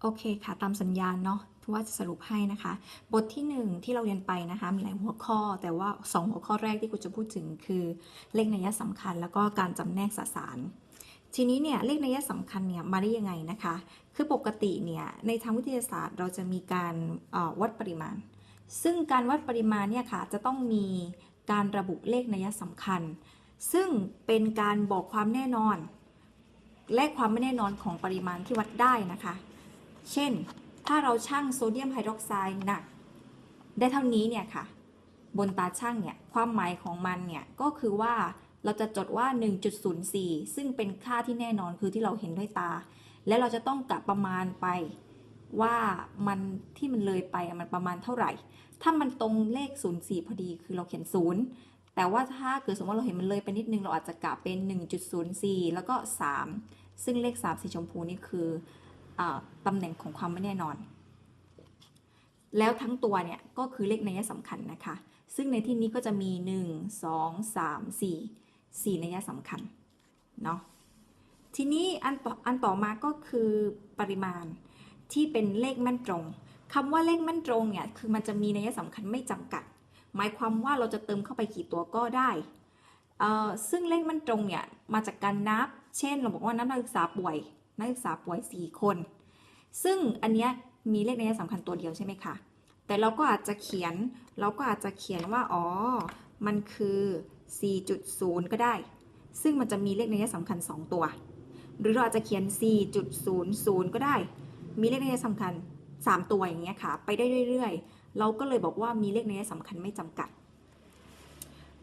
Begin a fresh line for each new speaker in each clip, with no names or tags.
โอเคค่ะ ตามสัญญาณเนาะที่ว่าจะสรุปให้นะคะ บทที่ 1 ที่เราเรียนไปนะคะ มีหลายหัวข้อ แต่ว่า 2 หัวข้อแรกที่กูจะพูดถึงคือเลขนัยสำคัญ แล้วก็การจำแนกสสาร ทีนี้เนี่ยเลขนัยสำคัญเนี่ยมาได้ยังไงนะคะ คือปกติเนี่ยในทางวิทยาศาสตร์เราจะมีการวัดปริมาณ ซึ่งการวัดปริมาณเนี่ยค่ะจะต้องมีการระบุเลขนัยสำคัญ ซึ่งเป็นการบอกความแน่นอน และความไม่แน่นอนของปริมาณที่วัดได้นะคะ เช่น ถ้าเราชั่งโซเดียมไฮดรอกไซด์หนัก ได้เท่านี้เนี่ยค่ะ บนตาช่างเนี่ย ความหมายของมันเนี่ย ก็คือว่าเราจะจดว่า 1.04 ซึ่งเป็นค่าที่แน่นอนคือที่เราเห็นด้วยตา และเราจะต้องกะประมาณไปว่ามันที่มันเลยไปมันประมาณเท่าไหร่ ถ้ามันตรงเลข 04 พอดีคือเราเขียน 0 แต่ว่าถ้าเกิดสมมติว่าเราเห็นมันเลยไปนิดนึง เราอาจจะกะเป็น 1.04 แล้วก็ 3 ซึ่งเลข 3 สีชมพูนี่คือ ตำแหน่งของความไม่แน่นอน แล้วทั้งตัวเนี่ยก็คือเลขนัยสำคัญนะคะ ซึ่งในที่นี้ก็จะมี 1 2 3 4 4นัยสำคัญเนาะทีนี้อันต่ออันต่อมาก็คือปริมาณที่เป็นเลขแม่นตรงคำว่าเลขแม่นตรงเนี่ยคือมันจะมีนัยสำคัญไม่จำกัด หมายความว่าเราจะเติมเข้าไปกี่ตัวก็ได้ซึ่งเลขแม่นตรงเนี่ยมาจากการนับ เช่น เราบอกว่านับนักศึกษาป่วย นักศึกษาป่วย 4 คน ซึ่งอันเนี้ยมีเลขในัยสำคัญตัวเดียวใช่ไหมคะแต่เราก็อาจจะเขียนเราก็อาจจะเขียนว่าอ๋อมันคือ 4.0 ก็ได้ ซึ่งมันจะมีเลขในัยสำคัญ 2 ตัว หรือเราอาจจะเขียน 4.00 ก็ได้ มีเลขในัยสำคัญ 3 ตัวอย่างเงี้ยค่ะ ไปได้เรื่อยๆ เราก็เลยบอกว่ามีเลขในัยสำคัญไม่จำกัด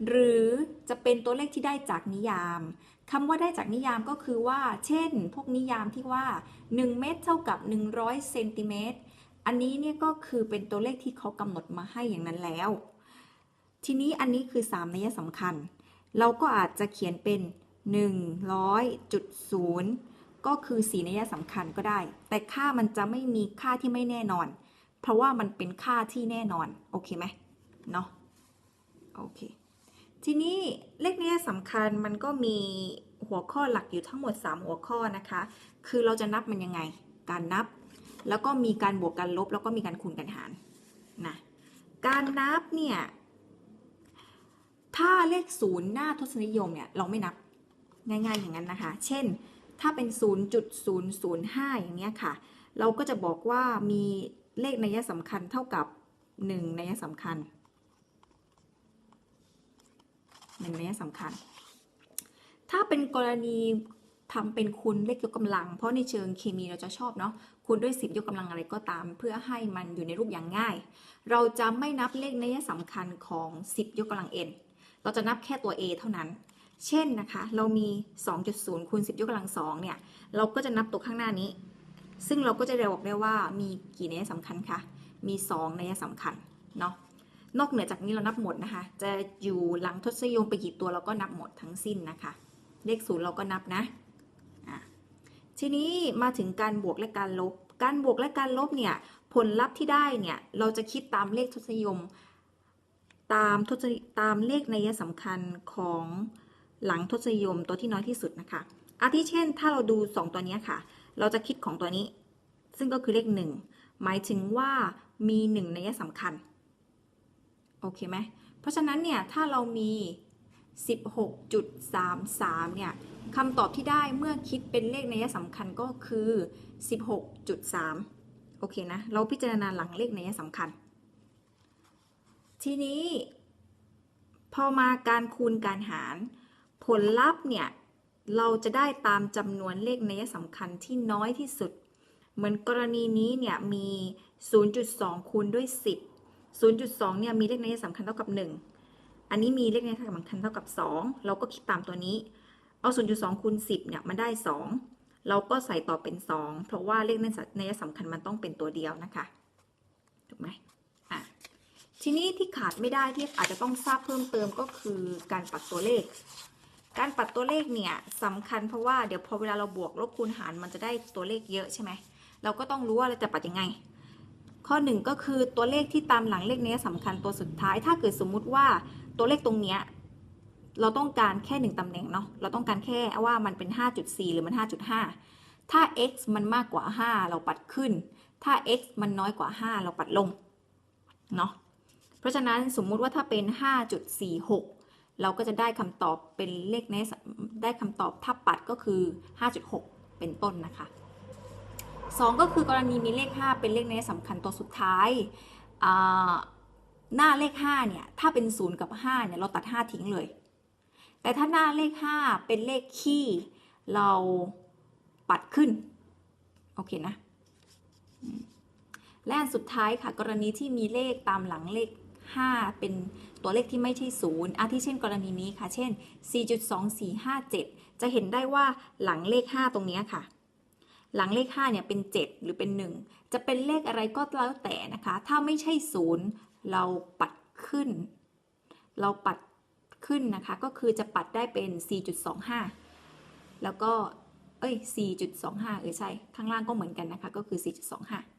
หรือจะเป็นตัวเลขที่ได้จากนิยาม คำว่าได้จากนิยามก็คือว่า เช่น พวกนิยามที่ว่า 1 เมตรเท่ากับ 100เซนติเมตร อันนี้เนี่ยก็คือเป็นตัวเลขที่เขากำหนดมาให้อย่างนั้นแล้ว ทีนี้อันนี้คือ 3 นัยสำคัญ เราก็อาจจะเขียนเป็น 100.0 ก็คือ 4 นัยสำคัญก็ได้ แต่ค่ามันจะไม่มีค่าที่ไม่แน่นอน เพราะว่ามันเป็นค่าที่แน่นอน โอเคไหมเนาะโอเค ทีนี้เลขนัยสำคัญมันก็มีหัวข้อหลักอยู่ทั้งหมด 3 หัวข้อนะคะ คือเราจะนับมันยังไง การนับ แล้วก็มีการบวกการลบ แล้วก็มีการคูณการหารนะการนับเนี่ยถ้าเลขศูนย์หน้าทศนิยมเนี่ยเราไม่นับง่ายๆอย่างนั้นนะคะ เช่นถ้าเป็น 0.005 อย่างเนี้ยค่ะ เราก็จะบอกว่ามีเลขนัยสำคัญเท่ากับ 1 นัยสำคัญ หนึ่งนัยสำคัญ ถ้าเป็นกรณีทำเป็นคูณเลขยกกำลัง เพราะในเชิงเคมีเราจะชอบเนาะคูณด้วย10ยกกำลังอะไรก็ตาม เพื่อให้มันอยู่ในรูปอย่างง่าย เราจะไม่นับเลขในัยสำคัญของ 10 ยกกำลัง n เราจะนับแค่ตัว a เท่านั้น เช่นนะคะ เรามี 2.0คูณ10 ยกกำลัง2เนี่ยเราก็จะนับตัวข้างหน้านี้ ซึ่งเราก็จะบอกได้ว่ามีกี่ในัยสำคัญคะมี2นัยสำคัญเนาะ นอกเหนือจากนี้เรานับหมดนะคะ จะอยู่หลังทศยมไปกี่ตัวเราก็นับหมดทั้งสิ้นนะคะ เลขศูนย์เราก็นับนะะทีนี้มาถึงการบวกและการลบ การบวกและการลบเนี่ยผลลัพธ์ที่ได้เนี่ยเราจะคิดตามเลขทศนิยม ตามทศตามเลขนัยสำคัญของหลังทศนิยมตัวที่น้อยที่สุดนะคะอาทิเช่น ถ้าเราดู 2 ตัวนี้ค่ะ เราจะคิดของตัวนี้ ซึ่งก็คือเลข 1 หมายถึงว่ามี 1 นัยสำคัญ โอเคไหมเพราะฉะนั้นเนี่ยถ้าเรามี 16.33 เนี่ยคำตอบที่ได้เมื่อคิดเป็นเลขนัยสำคัญก็คือ 16.3 โอเคนะ เราพิจารณาหลังเลขนัยสำคัญ ทีนี้ พอมาการคูณการหาร ผลลัพธ์เนี่ย เราจะได้ตามจำนวนเลขนัยสำคัญที่น้อยที่สุด เหมือนกรณีนี้เนี่ยมี 0.2 คูณด้วย 10 0.2เนี่ยมีเลขนัยสำคัญเท่ากับ 1 อันนี้มีเลขนัยสำคัญเท่ากับ 2 เราก็คิดตามตัวนี้ เอา 0.2คูณ10เนี่ยมันได้ 2 เราก็ใส่ต่อเป็น 2 เพราะว่าเลขนัยสำคัญมันต้องเป็นตัวเดียวนะคะ ถูกไหมอะ ทีนี้ที่ขาดไม่ได้ที่อาจจะต้องทราบเพิ่มเติมก็คือการปัดตัวเลข การปัดตัวเลขเนี่ยสำคัญเพราะว่าเดี๋ยวพอเวลาเราบวกลบคูณหารมันจะได้ตัวเลขเยอะใช่ไหม เราก็ต้องรู้ว่าเราจะปัดยังไง ข้อหนึ่งก็คือตัวเลขที่ตามหลังเลขนี้สำคัญตัวสุดท้าย ถ้าเกิดสมมุติว่าตัวเลขตรงเนี้ยเราต้องการแค่หนึ่งตำแหน่งเนาะเราต้องการแค่ว่ามันเป็น 5.4 หรือมัน 5.5 ถ้า x มันมากกว่า 5 เราปัดขึ้น ถ้า x มันน้อยกว่า 5 เราปัดลงเนาะเพราะฉะนั้นสมมุติว่าถ้าเป็น 5.46 เราก็จะได้คำตอบเป็นเลขในได้คำตอบถ้าปัดก็คือ 5.6 เป็นต้นนะคะ 2 ก็คือกรณีมีเลข 5 เป็นเลขในสำคัญตัวสุดท้ายหน้าเลข5เนี่ยถ้าเป็น 0 กับ5เนี่ยเราตัด 5 ทิ้งเลย แต่ถ้าหน้าเลข 5 เป็นเลขคี่เราปัดขึ้น โอเคนะ และอันสุดท้ายค่ะ กรณีที่มีเลขตามหลังเลข 5 เป็นตัวเลขที่ไม่ใช่ศูนย์อาทิเช่นกรณีนี้ค่ะ เช่น 4.2457 จะเห็นได้ว่าหลังเลข 5 ตรงนี้ค่ะ หลังเลข5เนี่ยเป็น 7 หรือเป็น 1 จะเป็นเลขอะไรก็แล้วแต่นะคะ ถ้าไม่ใช่ศูนย์เราปัดขึ้น เราปัดขึ้นนะคะ ก็คือจะปัดได้เป็น 4.25 แล้วก็ เอ้ย 4.25 เออใช่ ข้างล่างก็เหมือนกันนะคะ ก็คือ 4.25